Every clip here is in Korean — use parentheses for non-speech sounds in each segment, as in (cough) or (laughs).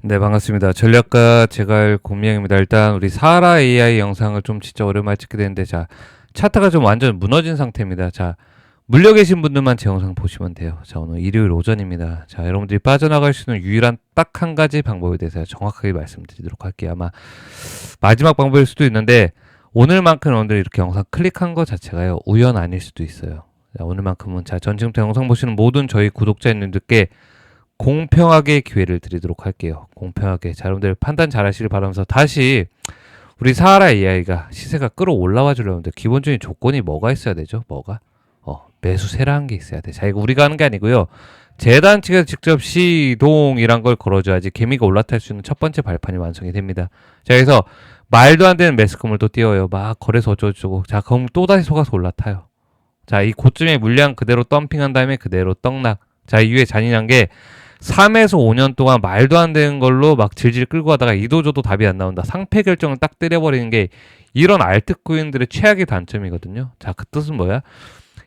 네, 반갑습니다. 전략가 제갈 공명입니다. 일단 우리 사라 AI 영상을 좀 진짜 오랜만에 찍게 되는데 자, 차트가 좀 완전 무너진 상태입니다. 자, 물려 계신 분들만 제 영상 보시면 돼요. 자, 오늘 일요일 오전입니다. 자, 여러분들이 빠져나갈 수 있는 유일한 딱 한 가지 방법에 대해서 정확하게 말씀드리도록 할게요. 아마 마지막 방법일 수도 있는데 오늘만큼 여러분들이 이렇게 영상 클릭한 것 자체가요. 우연 아닐 수도 있어요. 자, 오늘만큼은 자, 전 지금부터 영상 보시는 모든 저희 구독자님들께 공평하게 기회를 드리도록 할게요. 공평하게. 자, 여러분들 판단 잘 하시길 바라면서 다시 우리 사하라 AI가 시세가 끌어올라와 주려면 기본적인 조건이 뭐가 있어야 되죠? 뭐가? 어, 매수세라는 게 있어야 돼. 자, 이거 우리가 하는 게 아니고요. 재단 측에서 직접 시동이란 걸 걸어줘야지 개미가 올라탈 수 있는 첫 번째 발판이 완성이 됩니다. 자, 그래서 말도 안 되는 매스컴을 또 띄워요. 막 거래소 어쩌고저쩌고. 자, 그럼 또 다시 속아서 올라타요. 자, 이 고점의 물량 그대로 덤핑한 다음에 그대로 떡락. 자, 이후에 잔인한 게 3에서 5년 동안 말도 안 되는 걸로 막 질질 끌고 가다가 이도저도 답이 안 나온다. 상패 결정을 딱 때려버리는 게 이런 알트코인들의 최악의 단점이거든요. 자, 그 뜻은 뭐야?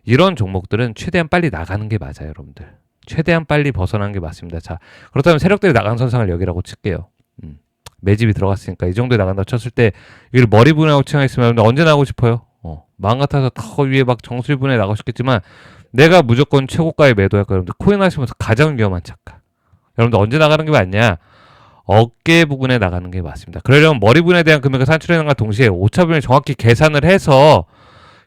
이런 종목들은 최대한 빨리 나가는 게 맞아요, 여러분들. 최대한 빨리 벗어나는 게 맞습니다. 자, 그렇다면 세력들이 나간 선상을 여기라고 칠게요. 음, 매집이 들어갔으니까 이 정도에 나간다 쳤을 때 이걸 머리 분해하고 여러분들 언제 나가고 싶어요? 어, 마음 같아서 더 위에 막 정수리 분해 나가고 싶겠지만 내가 무조건 최고가에 매도할 거예요. 여러분들 코인 하시면서 가장 위험한 착각. 여러분들 언제 나가는 게 맞냐? 어깨 부분에 나가는 게 맞습니다. 그러려면 머리 부분에 대한 금액을 산출하는과 동시에 오차분을 정확히 계산을 해서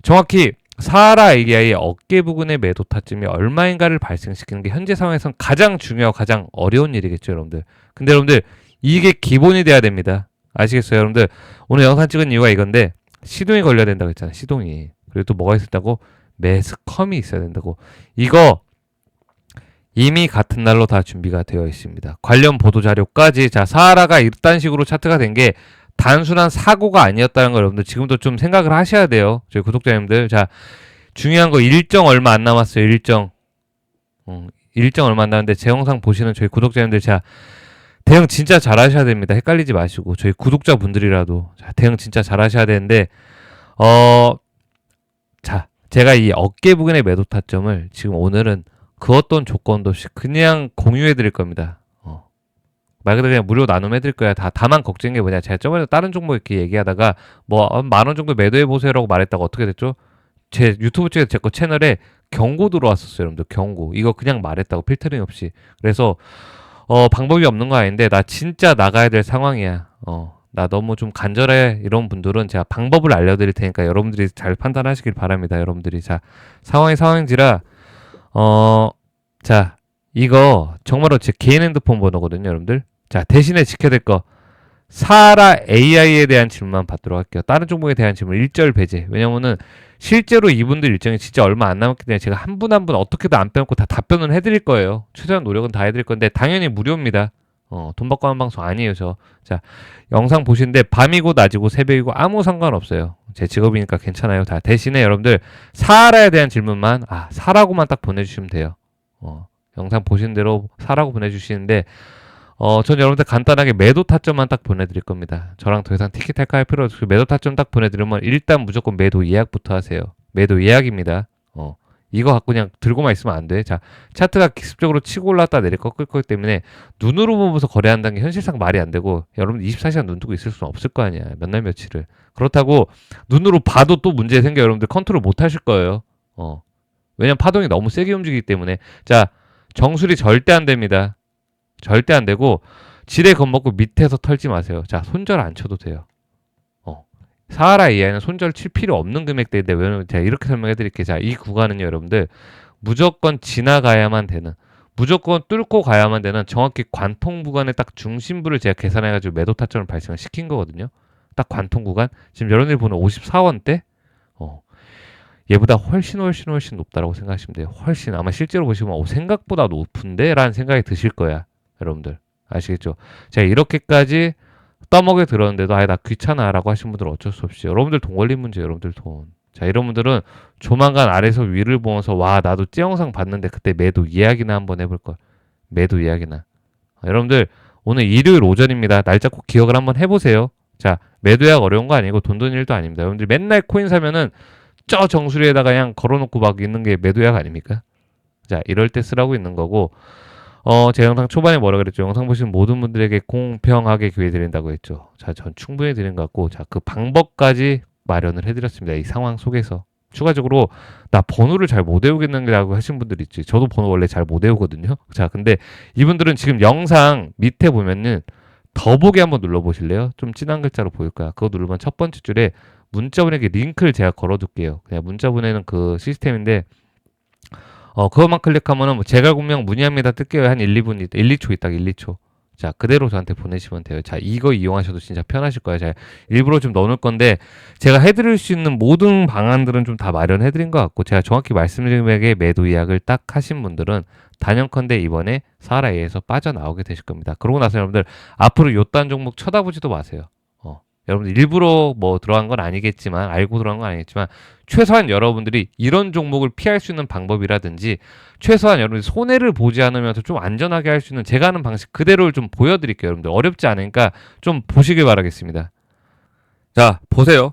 정확히 사하라 AI의 어깨 부분의 매도 타점이 얼마인가를 발생시키는 게 현재 상황에선 가장 중요하고 가장 어려운 일이겠죠, 여러분들. 근데 여러분들 이게 기본이 돼야 됩니다. 아시겠어요, 여러분들? 오늘 영상 찍은 이유가 이건데 시동이 걸려야 된다고 했잖아요, 시동이. 그리고 또 뭐가 있었다고? 매스컴이 있어야 된다고. 이거 이미 같은 날로 다 준비가 되어 있습니다. 관련 보도 자료까지 자 사하라가 이딴 식으로 차트가 된 게 단순한 사고가 아니었다는 걸 여러분들 지금도 좀 생각을 하셔야 돼요. 저희 구독자님들 자 중요한 거 일정 얼마 안 남았어요. 일정 음, 일정 얼마 안 남았는데 제 영상 보시는 저희 구독자님들 자 대응 진짜 잘하셔야 됩니다. 헷갈리지 마시고 저희 구독자분들이라도 자, 대응 진짜 잘하셔야 되는데 어 자 제가 이 어깨 부분의 매도 타점을 지금 오늘은 그 어떤 조건도 없이 그냥 공유해 드릴 겁니다. 어. 말 그대로 그냥 무료 나눔해 드릴 거야. 다 다만 걱정인 게 뭐냐. 제가 저번에 다른 종목 이렇게 얘기하다가 뭐 만 원 정도 매도해 보세요라고 말했다가 어떻게 됐죠? 제 유튜브 쪽에 제 거 채널에 경고 들어왔었어요, 여러분들. 경고. 이거 그냥 말했다고 필터링 없이. 그래서 어 방법이 없는 거 아닌데 나 진짜 나가야 될 상황이야. 어. 나 너무 좀 간절해 이런 분들은 제가 방법을 알려드릴 테니까 여러분들이 잘 판단하시길 바랍니다. 여러분들이 자 상황이 상황인지라 어, 자, 이거 정말로 제 개인 핸드폰 번호거든요, 여러분들. 자, 대신에 지켜야 될 거. 사라 AI에 대한 질문만 받도록 할게요. 다른 종목에 대한 질문 일절 배제. 왜냐면은 실제로 이분들 일정이 진짜 얼마 안 남았기 때문에 제가 한 분 한 분 어떻게든 안 빼놓고 다 답변을 해드릴 거예요. 최대한 노력은 다 해드릴 건데 당연히 무료입니다. 어, 돈 받고 하는 방송 아니에요, 저. 자, 영상 보시는데 밤이고 낮이고 새벽이고 아무 상관없어요. 제 직업이니까 괜찮아요. 다 대신에 여러분들 사라에 대한 질문만 아, 사라고만 딱 보내주시면 돼요. 어, 영상 보신 대로 사라고 보내주시는데 어, 전 여러분들 간단하게 매도 타점만 딱 보내드릴 겁니다. 저랑 더 이상 티켓탈까 할 필요 없이 매도 타점 딱 보내드리면 일단 무조건 매도 예약부터 하세요. 매도 예약입니다. 어, 이거 갖고 그냥 들고만 있으면 안 돼. 자, 차트가 기습적으로 치고 올랐다 내릴 꺾을 거기 때문에 눈으로 보면서 거래한다는 게 현실상 말이 안 되고 여러분 24시간 눈 뜨고 있을 수는 없을 거 아니야. 몇 날 며칠을. 그렇다고 눈으로 봐도 또 문제 생겨 여러분들 컨트롤 못 하실 거예요. 어. 왜냐면 파동이 너무 세게 움직이기 때문에. 자, 정수리 절대 안 됩니다. 절대 안 되고 지뢰 겁먹고 밑에서 털지 마세요. 자, 손절 안 쳐도 돼요. 어. 사하라 AI는 손절 칠 필요 없는 금액대인데 왜냐면 제가 이렇게 설명해 드릴게요. 자, 이 구간은요, 여러분들 무조건 지나가야만 되는 무조건 뚫고 가야만 되는 정확히 관통 구간의 딱 중심부를 제가 계산해 가지고 매도 타점을 발생을 시킨 거거든요. 딱 관통 구간. 지금 여러분들이 보는 54원대 어. 얘보다 훨씬 훨씬 훨씬 높다라고 생각하시면 돼요. 훨씬 아마 실제로 보시면 오, 생각보다 높은데라는 생각이 드실 거야. 여러분들 아시겠죠? 제가 이렇게까지 떠먹여 들었는데도 아예 나 귀찮아라고 하신 분들은 어쩔 수 없이 여러분들 돈 걸린 문제 여러분들 돈. 자 이런 분들은 조만간 아래서 위를 보면서 와 나도 찌 영상 봤는데 그때 매도 이야기나 한번 해볼 걸. 매도 이야기나. 아, 여러분들 오늘 일요일 오전입니다. 날짜 꼭 기억을 한번 해보세요. 자 매도 예약 어려운 거 아니고 돈돈 일도 아닙니다. 여러분들 맨날 코인 사면은 저 정수리에다가 그냥 걸어놓고 막 있는 게 매도 예약 아닙니까? 자 이럴 때 쓰라고 있는 거고 어, 제 영상 초반에 뭐라 그랬죠? 영상 보시는 모든 분들에게 공평하게 기회 드린다고 했죠. 자, 전 충분히 드린 것 같고, 자, 그 방법까지 마련을 해드렸습니다. 이 상황 속에서. 추가적으로, 나 번호를 잘 못 외우겠는라고 하신 분들 있지. 저도 번호 원래 잘 못 외우거든요. 자, 근데 이분들은 지금 영상 밑에 보면은 더보기 한번 눌러보실래요? 좀 진한 글자로 보일 거야. 그거 누르면 첫 번째 줄에 문자 보내기 링크를 제가 걸어둘게요. 그냥 문자 보내는 그 시스템인데, 어, 그것만 클릭하면은 뭐 제가 분명 문의합니다 뜰게요. 한 1, 2분, 1, 2초 있다, 1, 2초. 자, 그대로 저한테 보내시면 돼요. 자, 이거 이용하셔도 진짜 편하실 거예요. 제가 일부러 좀 넣어놓을 건데, 제가 해드릴 수 있는 모든 방안들은 좀 다 마련해드린 것 같고, 제가 정확히 말씀드리게 매도 예약을 딱 하신 분들은 단연컨대 이번에 사라에서 빠져나오게 되실 겁니다. 그러고 나서 여러분들 앞으로 요딴 종목 쳐다보지도 마세요. 어, 여러분들 일부러 뭐 들어간 건 아니겠지만, 알고 들어간 건 아니겠지만, 최소한 여러분들이 이런 종목을 피할 수 있는 방법이라든지 최소한 여러분들 손해를 보지 않으면서 좀 안전하게 할 수 있는 제가 하는 방식 그대로를 좀 보여드릴게요 여러분들. 어렵지 않으니까 좀 보시길 바라겠습니다. 자 보세요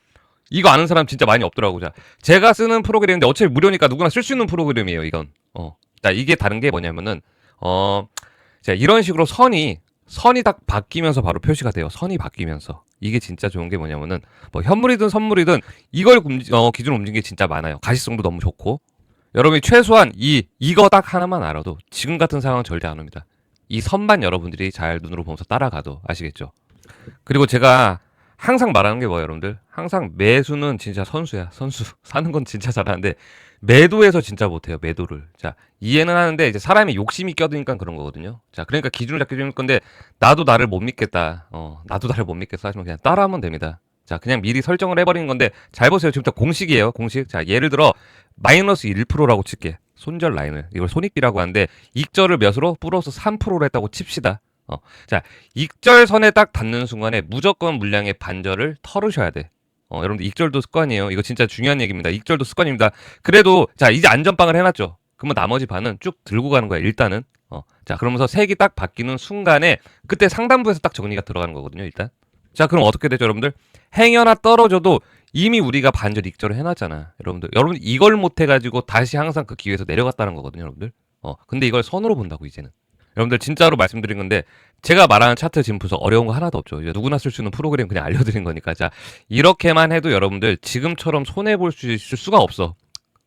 이거 아는 사람 진짜 많이 없더라고. 자, 제가 쓰는 프로그램인데 어차피 무료니까 누구나 쓸 수 있는 프로그램이에요. 이건. 어. 자, 이게 다른 게 뭐냐면은 어, 자, 이런 식으로 선이 선이 딱 바뀌면서 바로 표시가 돼요. 선이 바뀌면서. 이게 진짜 좋은 게 뭐냐면은 뭐 현물이든 선물이든 이걸 움직, 어, 기준으로 움직이는 게 진짜 많아요. 가시성도 너무 좋고. 여러분이 최소한 이 이거 딱 하나만 알아도 지금 같은 상황 절대 안 옵니다. 이 선만 여러분들이 잘 눈으로 보면서 따라가도 아시겠죠? 그리고 제가 항상 말하는 게 뭐예요, 여러분들? 항상 매수는 진짜 선수야, 선수. (laughs) 사는 건 진짜 잘하는데 매도에서 진짜 못해요, 매도를. 자, 이해는 하는데 이제 사람이 욕심이 껴드니까 그런 거거든요. 자, 그러니까 기준을 잡기 좀 건데 나도 나를 못 믿겠다. 어, 나도 나를 못 믿겠어 하시면 그냥 따라하면 됩니다. 자, 그냥 미리 설정을 해버리는 건데 잘 보세요. 지금 딱 공식이에요, 공식. 자, 예를 들어 마이너스 1%라고 칠게. 손절 라인을 이걸 손익비라고 하는데 익절을 몇으로 플러스 3%로 했다고 칩시다. 어, 자, 익절선에 딱 닿는 순간에 무조건 물량의 반절을 털으셔야 돼. 어, 여러분들 익절도 습관이에요. 이거 진짜 중요한 얘기입니다. 익절도 습관입니다. 그래도 자 이제 안전빵을 해놨죠. 그러면 나머지 반은 쭉 들고 가는 거야. 일단은. 어, 자 그러면서 색이 딱 바뀌는 순간에 그때 상단부에서 딱 정리가 들어가는 거거든요. 일단. 자 그럼 어떻게 되죠, 여러분들? 행여나 떨어져도 이미 우리가 반절 익절을 해놨잖아, 여러분들. 여러분 이걸 못 해가지고 다시 항상 그 기회에서 내려갔다는 거거든요, 여러분들. 어, 근데 이걸 선으로 본다고 이제는. 여러분들 진짜로 말씀드린 건데 제가 말하는 차트 지금 분석 어려운 거 하나도 없죠. 이제 누구나 쓸 수 있는 프로그램 그냥 알려드린 거니까 자 이렇게만 해도 여러분들 지금처럼 손해 볼 수 있을 수가 없어.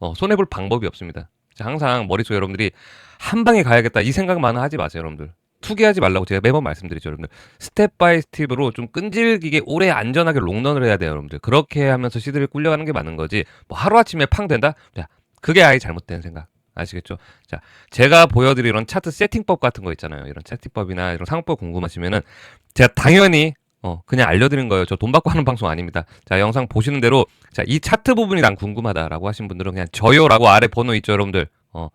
어, 손해 볼 방법이 없습니다. 자, 항상 머릿속에 여러분들이 한 방에 가야겠다 이 생각만은 하지 마세요, 여러분들. 투기하지 말라고 제가 매번 말씀드리죠, 여러분들. 스텝 바이 스텝으로 좀 끈질기게 오래 안전하게 롱런을 해야 돼요, 여러분들. 그렇게 하면서 시들이 꿀려가는 게 맞는 거지. 뭐 하루아침에 팡 된다? 자, 그게 아예 잘못된 생각. 아시겠죠? 자, 제가 보여드린 이런 차트 세팅법 같은 거 있잖아요. 이런 세팅법이나 이런 상법 궁금하시면은 제가 당연히 어, 그냥 알려드린 거예요. 저 돈 받고 하는 방송 아닙니다. 자, 영상 보시는 대로 자, 이 차트 부분이 난 궁금하다라고 하신 분들은 그냥 저요라고 아래 번호 있죠, 여러분들. 어,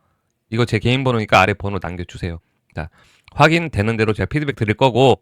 이거 제 개인 번호니까 아래 번호 남겨주세요. 자, 확인되는 대로 제가 피드백 드릴 거고